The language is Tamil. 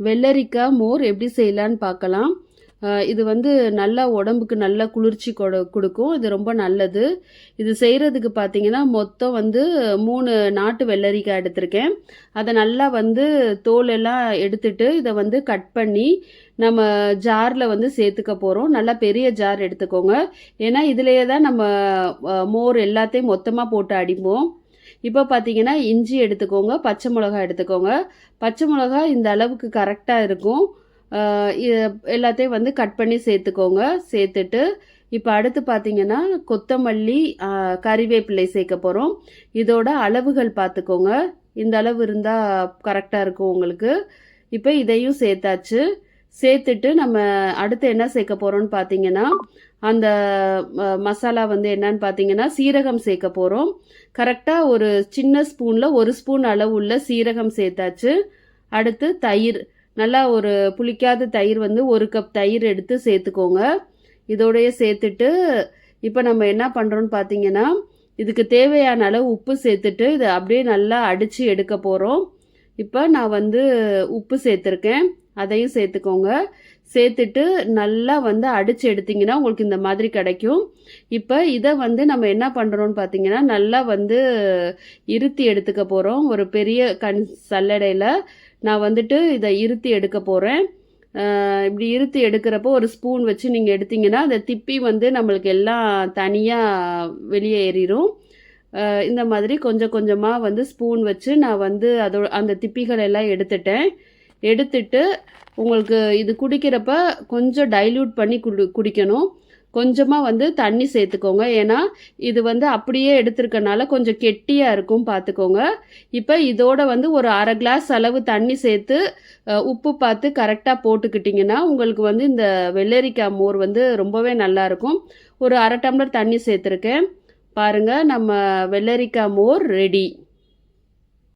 வெள்ளரிக்காய் மோர் எப்படி செய்யலான்னு பார்க்கலாம். இது வந்து நல்லா உடம்புக்கு நல்லா குளிர்ச்சி கொடு கொடுக்கும். இது ரொம்ப நல்லது. இது செய்கிறதுக்கு பார்த்தீங்கன்னா மொத்தம் வந்து மூணு நாட்டு வெள்ளரிக்காய் எடுத்திருக்கேன். அதை நல்லா வந்து தோல் எல்லாம் எடுத்துட்டு இதை வந்து கட் பண்ணி நம்ம ஜாரில் வந்து சேர்த்துக்க போகிறோம் நல்லா பெரிய ஜார் எடுத்துக்கோங்க. ஏன்னா இதுலேயே தான் நம்ம மோர் எல்லாத்தையும் மொத்தமாக போட்டு அடிப்போம். இப்போ பார்த்தீங்கன்னா இஞ்சி எடுத்துக்கோங்க பச்சை மிளகாய் எடுத்துக்கோங்க. பச்சை மிளகாய் இந்த அளவுக்கு கரெக்டாக இருக்கும். இது எல்லாத்தையும் வந்து கட் பண்ணி சேர்த்துக்கோங்க. சேர்த்துட்டு இப்போ அடுத்து பார்த்தீங்கன்னா கொத்தமல்லி கறிவேப்பிலை சேர்க்க போகிறோம் இதோட அளவுகள் பார்த்துக்கோங்க இந்த அளவு இருந்தால் கரெக்டாக இருக்கும் உங்களுக்கு. இப்போ இதையும் சேர்த்தாச்சு. சேர்த்துட்டு நம்ம அடுத்து என்ன சேர்க்க போகிறோம்னு பார்த்தீங்கன்னா அந்த ம- மசாலா வந்து என்னன்னு பார்த்தீங்கன்னா சீரகம் சேர்க்க போகிறோம் கரெக்டாக ஒரு சின்ன ஸ்பூனில் ஒரு ஸ்பூன் அளவு உள்ள சீரகம் சேர்த்தாச்சு. அடுத்து தயிர். நல்லா ஒரு புளிக்காத தயிர் வந்து ஒரு கப் தயிர் எடுத்து சேர்த்துக்கோங்க. இதோடய சேர்த்துட்டு இப்போ நம்ம என்ன பண்ணுறோன்னு பார்த்தீங்கன்னா இதுக்கு தேவையான அளவு உப்பு சேர்த்துட்டு இதை அப்படியே நல்லா அடித்து எடுக்க போகிறோம் இப்போ நான் வந்து உப்பு சேர்த்துருக்கேன். அதையும் சேர்த்துக்கோங்க. சேர்த்துட்டு நல்லா வந்து அடித்து எடுத்திங்கன்னா உங்களுக்கு இந்த மாதிரி கிடைக்கும். இப்போ இதை வந்து நம்ம என்ன பண்ணுறோன்னு பார்த்தீங்கன்னா நல்லா வந்து இருத்தி எடுத்துக்க போகிறோம் ஒரு பெரிய கண் சல்லடையில் நான் வந்துட்டு இதை இருத்தி எடுக்க போகிறேன் இப்படி இருத்தி எடுக்கிறப்போ ஒரு ஸ்பூன் வச்சு நீங்கள் எடுத்தீங்கன்னா அந்த திப்பி வந்து நம்மளுக்கு எல்லாம் தனியாக வெளியே ஏறிடும் இந்த மாதிரி கொஞ்சம் கொஞ்சமாக வந்து ஸ்பூன் வச்சு நான் வந்து அதோ அந்த திப்பிகள் எல்லாம் எடுத்துட்டேன். எடுத்துட்டு உங்களுக்கு இது குடிக்கிறப்ப கொஞ்சம் டைல்யூட் பண்ணி குடி குடிக்கணும். கொஞ்சமாக வந்து தண்ணி சேர்த்துக்கோங்க. ஏன்னா இது வந்து அப்படியே எடுத்துருக்கனால கொஞ்சம் கெட்டியாக இருக்கும் பார்த்துக்கோங்க இப்போ இதோட வந்து ஒரு அரை கிளாஸ் அளவு தண்ணி சேர்த்து உப்பு பார்த்து கரெக்டாக போட்டுக்கிட்டிங்கன்னா உங்களுக்கு வந்து இந்த வெள்ளரிக்காய் மோர் வந்து ரொம்பவே நல்லா இருக்கும். ஒரு அரை டம்ளர் தண்ணி சேர்த்துருக்கேன். பாருங்கள் நம்ம வெள்ளரிக்காய் மோர் ரெடி